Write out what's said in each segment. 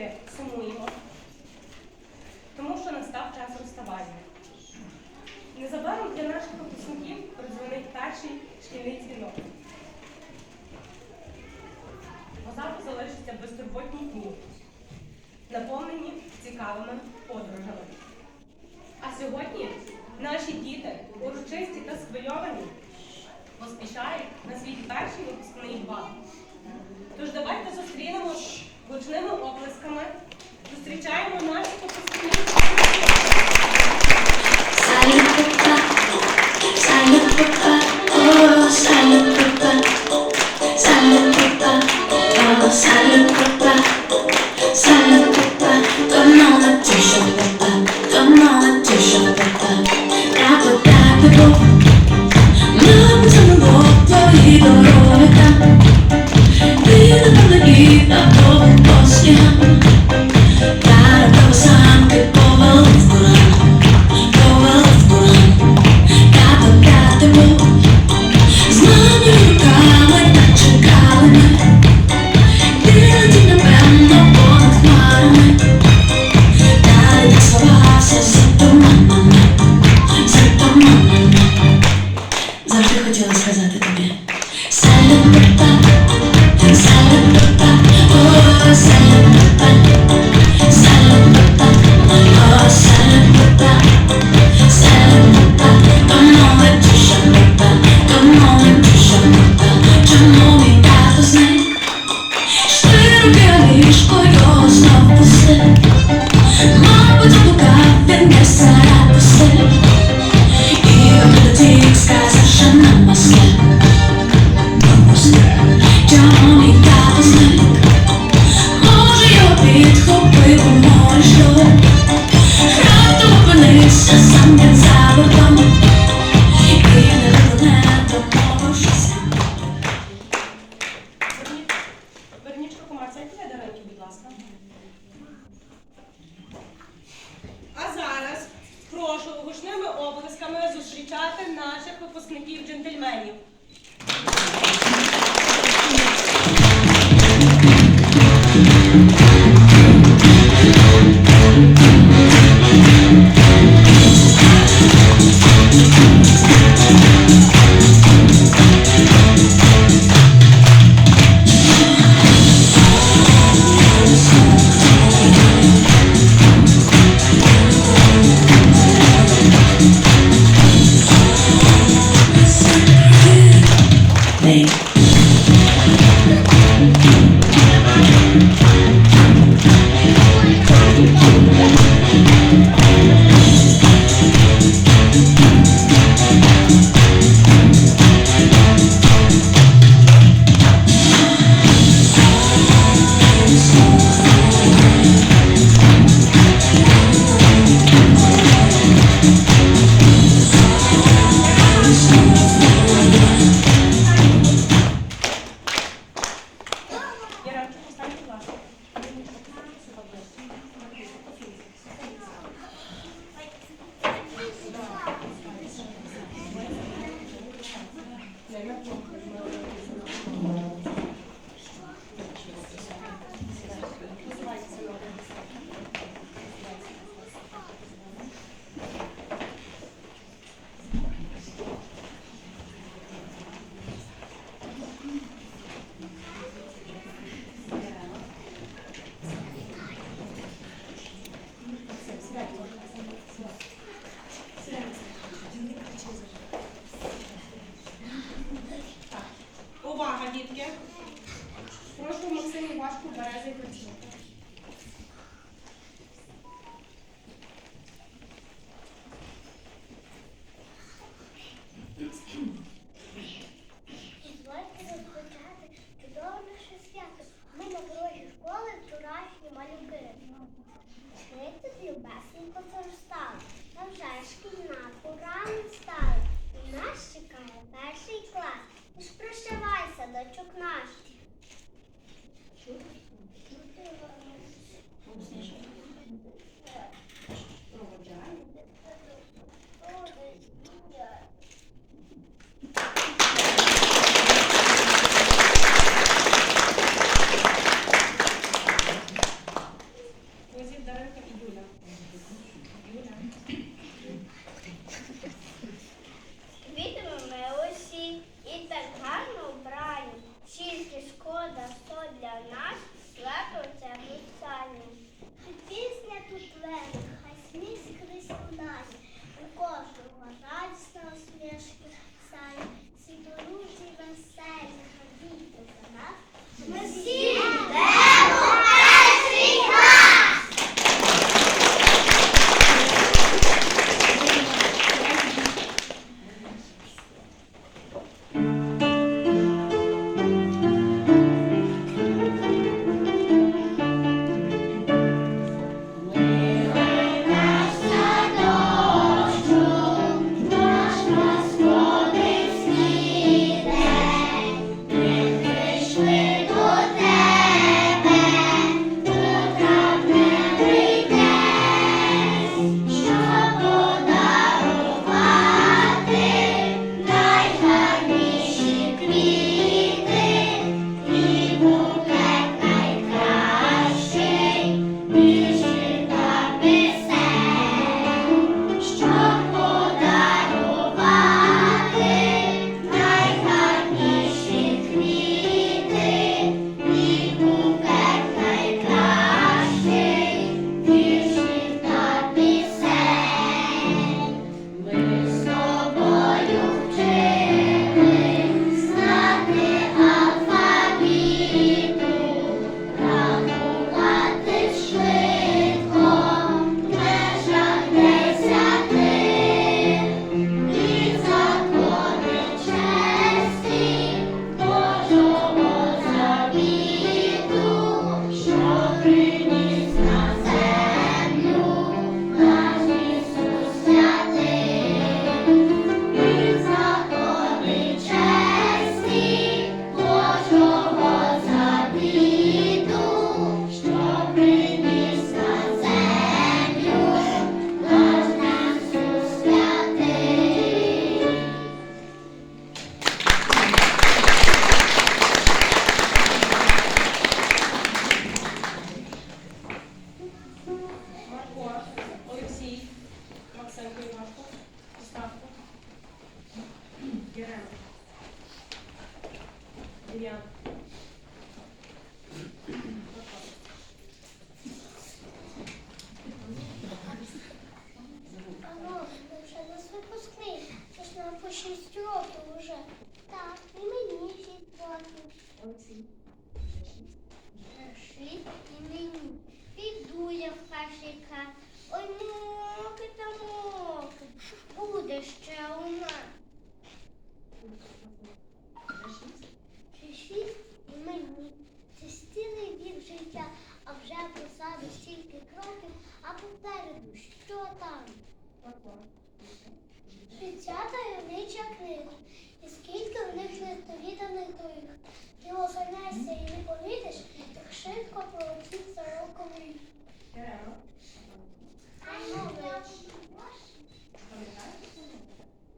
трохи сумуємо, тому що настав час розставання. Незабаром для наших випускників продзвонить перший шкільний дзвінок. Позаду залишиться безтурботні дні, наповнені цікавими подорожами. А сьогодні наші діти, урочисті та схвильовані, поспішають на свій перший випускний бал. Тож давайте зустрінемо гучними оплесками зустрічаємо наші попускні. See Олексій. Шить і мені. Піду я в кашика. Ой, моки. Буде ще у нас. І мені. Це стілий вік життя, а вже посаду стільки кроків, а попереду що там? Його занесся і не помітиш, так швидко пролетить за роком.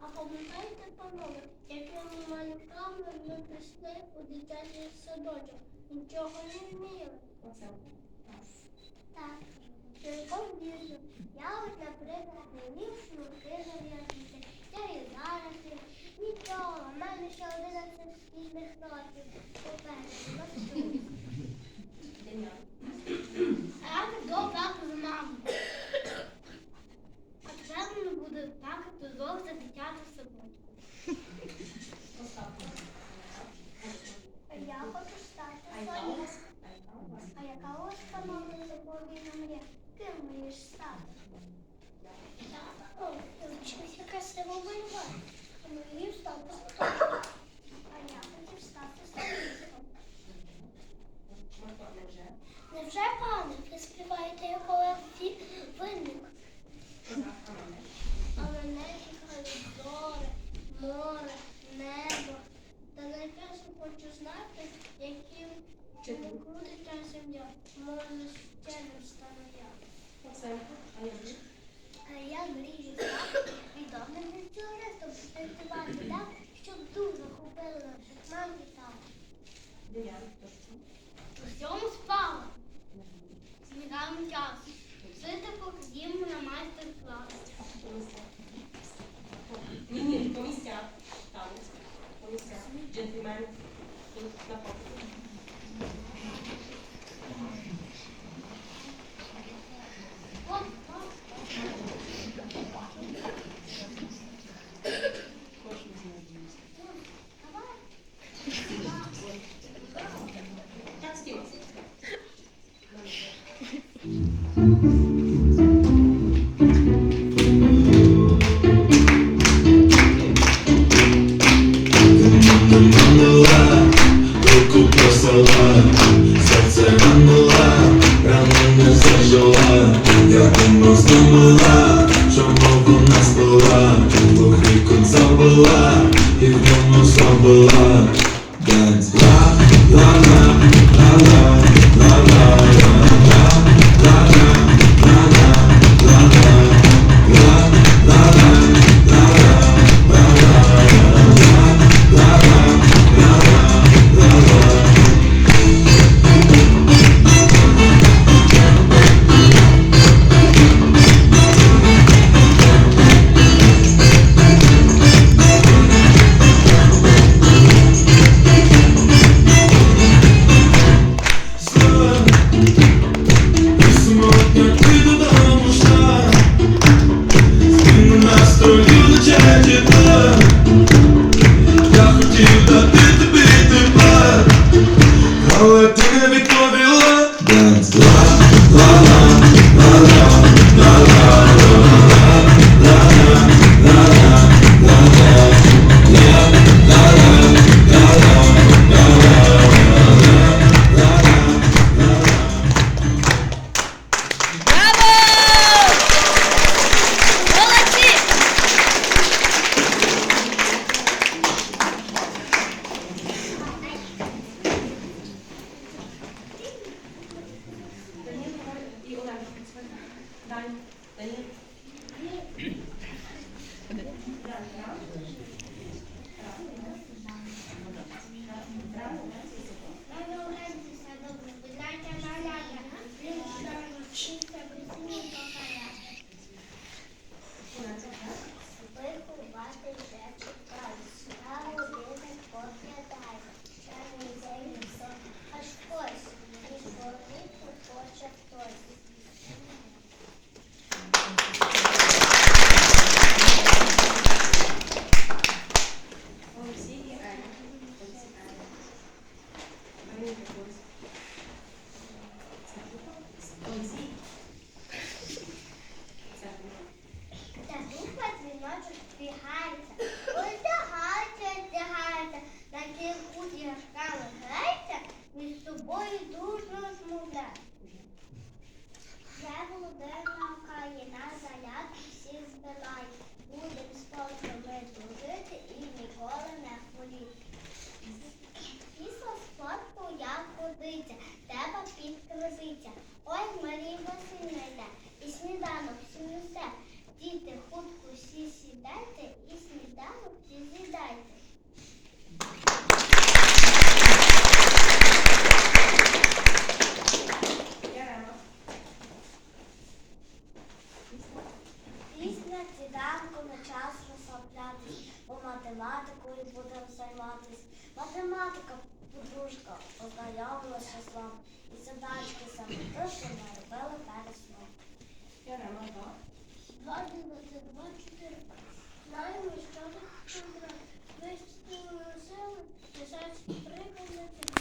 А пам'ятаєте, панове, як ми малюками ми прийшли у дитячий садочок. Нічого не вміли. Так, цілком. Я от, наприклад, не вмів шнурки зав'язати я і зараз. Нічого, в мене ще 11 спільних років. Попереду, почув. Рано до плакав з мамою. А тепер воно буде плакати зовсім дитя з собою. Можна ще не встановляти. А я мрію стати відомим інтересом танцювати так, щоб дуже купила нам гітару. Усьому спала. Снідам час. Сити покидімо на майстер-клас. Ні, ні, по місцях. Танець. По місцях. На попу. magic love. Знаємо, що тут виступили сили, писати приклади.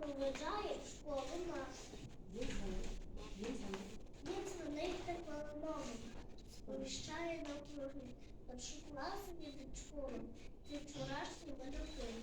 проведжає школу нашу. Він за них так мами, сповіщає на навкруги, Перші класи від школи, це вчорашні медики.